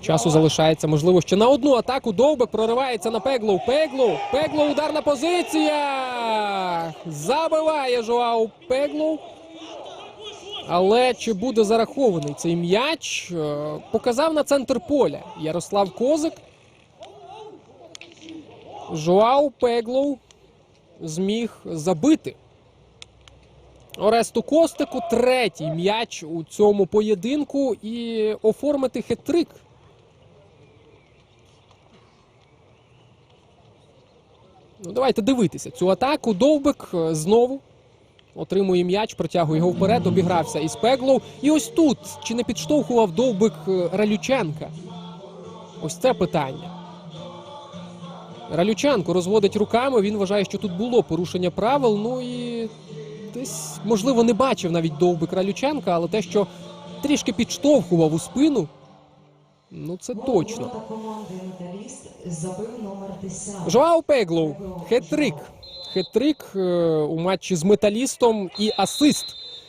Часу залишається, можливо, ще на одну атаку. Довбик проривається на Пеглоу. Пеглоу. Пеглоу, ударна позиція. Забиває Жоау Пеглоу. Але чи буде зарахований цей м'яч? Е, Показав на центр поля Ярослав Козик. Жоау Пеглоу зміг забити. Оресту Костику третій м'яч у цьому поєдинку і оформити хет-трик. Ну, давайте дивитися цю атаку. Довбик е, знову отримує м'яч, протягує його вперед, обігрався із Пеглоу. І ось тут чи не підштовхував довбик е, Ралюченка? Ось це питання. Ралюченко розводить руками. Він вважає, що тут було порушення правил. Ну і десь, можливо, не бачив навіть довби Кралюченка, але те, що трішки підштовхував у спину, ну це точно. Ворота команди «Металіст» забив номер 10. Жоау Пеглоу. Хет-трик. Хет-трик е, у матчі з металістом і асист